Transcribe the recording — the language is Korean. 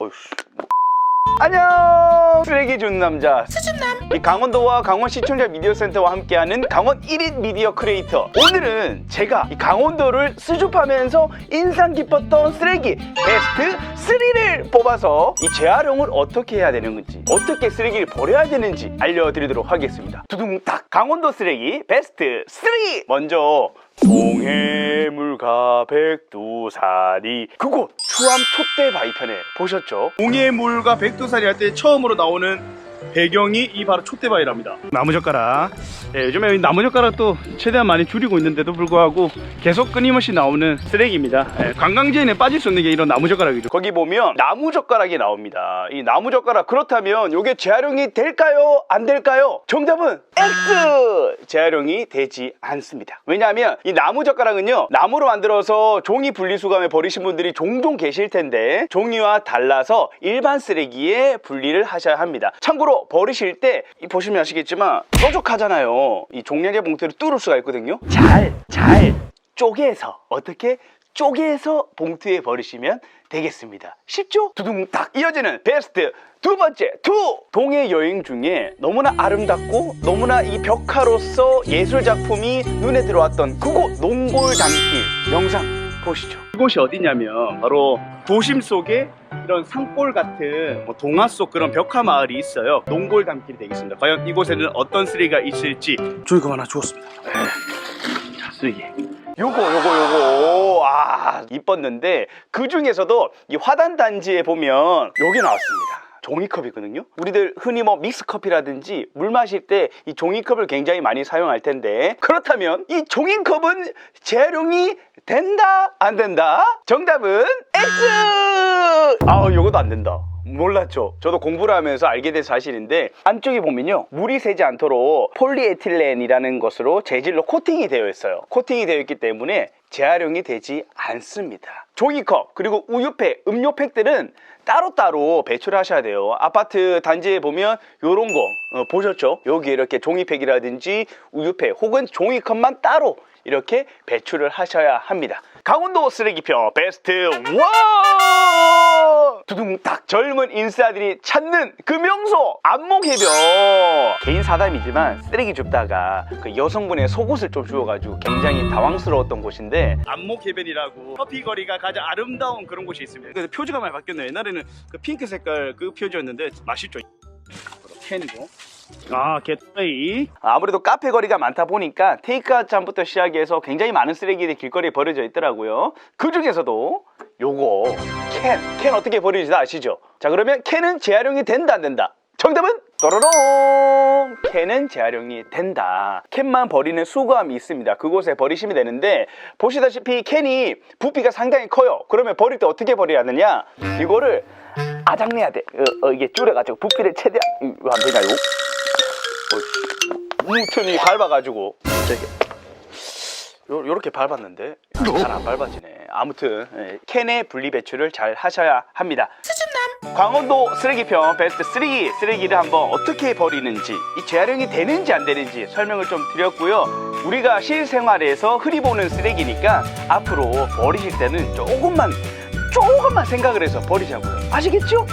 어이씨. 안녕! 쓰레기 준 남자. 수준남. 이 강원도와 강원 시청자 미디어 센터와 함께하는 강원 1인 미디어 크리에이터. 오늘은 제가 이 강원도를 수줍하면서 인상 깊었던 쓰레기 베스트 3를 뽑아서 이 재활용을 어떻게 해야 되는 건지 어떻게 쓰레기를 버려야 되는지 알려드리도록 하겠습니다. 두둥딱 강원도 쓰레기 베스트 3 먼저 동해물과 백두산이 그곳 추암 촛대 바위편에 보셨죠? 동해물과 백두산이 할 때 처음으로 나오는 배경이 이 바로 촛대바위랍니다. 나무젓가락. 예, 요즘에 이 나무젓가락 도 최대한 많이 줄이고 있는데도 불구하고 계속 끊임없이 나오는 쓰레기입니다. 예, 관광지에는 빠질 수 없는 게 이런 나무젓가락이죠. 거기 보면 나무젓가락이 나옵니다. 이 나무젓가락 그렇다면 이게 재활용이 될까요? 안 될까요? 정답은 X! 재활용이 되지 않습니다. 왜냐하면 이 나무젓가락은요 나무로 만들어서 종이 분리수거함에 버리신 분들이 종종 계실 텐데 종이와 달라서 일반 쓰레기에 분리를 하셔야 합니다. 참고로 버리실 때 이 보시면 아시겠지만 뾰족하잖아요. 이 종량제 봉투를 뚫을 수가 있거든요. 잘, 잘 쪼개서 어떻게 쪼개서 봉투에 버리시면 되겠습니다. 쉽죠? 두둥딱 이어지는 베스트 두 번째 투 동해 여행 중에 너무나 아름답고 너무나 이 벽화로서 예술 작품이 눈에 들어왔던 그곳 농골 담길 영상 보시죠. 이곳이 어디냐면 바로 도심 속에 이런 산골 같은 뭐 동화 속 그런 벽화 마을이 있어요. 농골 담길이 되겠습니다. 과연 이곳에는 어떤 쓰레기가 있을지 저희가 하나 주웠습니다. 자, 쓰레기. 요거 요거 요거 아 이뻤는데 그 중에서도 이 화단 단지에 보면 여기 나왔습니다. 종이컵이거든요. 우리들 흔히 뭐 믹스커피라든지 물 마실 때 이 종이컵을 굉장히 많이 사용할 텐데 그렇다면 이 종이컵은 재활용이 된다 안 된다? 정답은 X. 아 요거도 안 된다. 몰랐죠. 저도 공부를 하면서 알게 된 사실인데 안쪽에 보면요 물이 새지 않도록 폴리에틸렌이라는 것으로 재질로 코팅이 되어 있어요. 코팅이 되어 있기 때문에 재활용이 되지 않습니다. 종이컵 그리고 우유팩, 음료팩들은 따로따로 배출하셔야 돼요. 아파트 단지에 보면 요런 거 어, 보셨죠? 여기 이렇게 종이팩이라든지 우유팩 혹은 종이컵만 따로 이렇게 배출을 하셔야 합니다. 강원도 쓰레기표 베스트 원! 두둥딱 젊은 인싸들이 찾는 그 명소 안목해변 개인 사담이지만 쓰레기 줍다가 그 여성분의 속옷을 좀 주워가지고 굉장히 당황스러웠던 곳인데 안목 해변이라고 커피 거리가 가장 아름다운 그런 곳이 있습니다. 근데 표지가 많이 바뀌었네요. 옛날에는 그 핑크 색깔 그 표지였는데 맛있죠. 캔이고. 아, 겟레이. 아무래도 카페 거리가 많다 보니까 테이크아웃 잔부터 시작해서 굉장히 많은 쓰레기들이 길거리에 버려져 있더라고요. 그 중에서도 요거 캔, 캔 어떻게 버리는지 다 아시죠? 자 그러면 캔은 재활용이 된다 안 된다? 정답은 또로롱! 캔은 재활용이 된다. 캔만 버리는 수거함이 있습니다. 그곳에 버리시면 되는데 보시다시피 캔이 부피가 상당히 커요. 그러면 버릴 때 어떻게 버려야 하느냐? 이거를 아작내야 돼. 어, 어, 이게 줄여가지고 부피를 최대한 이거 안 되냐 이거 무튼이 밟아가지고 저기 요, 요렇게 밟았는데 잘 안 밟아지네. 아무튼 예, 캔의 분리 배출을 잘 하셔야 합니다. 수준남? 강원도 쓰레기편 베스트 3 쓰레기를 한번 어떻게 버리는지 이 재활용이 되는지 안 되는지 설명을 좀 드렸고요. 우리가 실생활에서 흔히 보는 쓰레기니까 앞으로 버리실 때는 조금만 조금만 생각을 해서 버리자고요. 아시겠죠?